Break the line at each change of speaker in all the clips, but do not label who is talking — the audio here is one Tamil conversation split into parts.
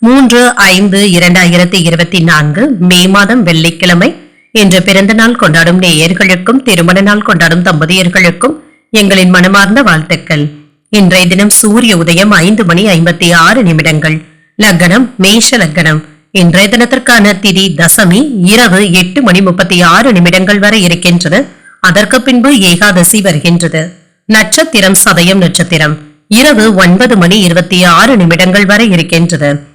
மூன்று ஐந்து இரண்டாயிரத்தி இருபத்தி நான்கு மே மாதம் வெள்ளிக்கிழமை இன்று பிறந்த நாள் கொண்டாடும் நேயர்களுக்கும் திருமண நாள் கொண்டாடும் தம்பதியர்களுக்கும் எங்களின் மனமார்ந்த வாழ்த்துக்கள். இன்றைய தினம் சூரிய உதயம் ஐந்து மணி ஐம்பத்தி ஆறு நிமிடங்கள். லக்னம் மேஷ லக்னம். இன்றைய தினத்திற்கான திதி தசமி இரவு எட்டு மணி முப்பத்தி ஆறு நிமிடங்கள் வரை இருக்கின்றது. அதற்கு பின்பு ஏகாதசி வருகின்றது. நட்சத்திரம் சதயம் நட்சத்திரம். இரவு ஒன்பது மணி இருபத்தி ஆறு நிமிடங்கள் வரை இருக்கின்றது.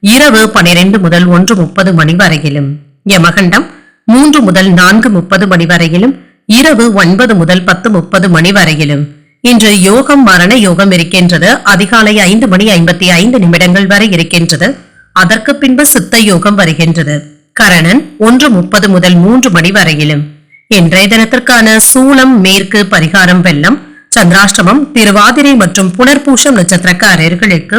இரவு பனிரெண்டு முதல் ஒன்று முப்பது மணி வரையிலும். யமகண்டம் மூன்று முதல் நான்கு முப்பது மணி வரையிலும் இரவு ஒன்பது முதல் பத்து முப்பது மணி வரையிலும். இன்று யோகம் மரண யோகம் இருக்கின்றது. அதிகாலை ஐந்து மணி ஐம்பத்தி ஐந்து நிமிடங்கள் வரை இருக்கின்றது. அதற்கு பின்பு சித்த யோகம் வருகின்றது. கரணன் ஒன்று முப்பது முதல் மூன்று மணி வரையிலும். இன்றைய தினத்திற்கான சூலம் மேற்கு பரிகாரம் வெள்ளம் சந்திராஷ்டமம் திருவாதிரை மற்றும் புனர்பூஷம் நட்சத்திரக்காரர்களுக்கு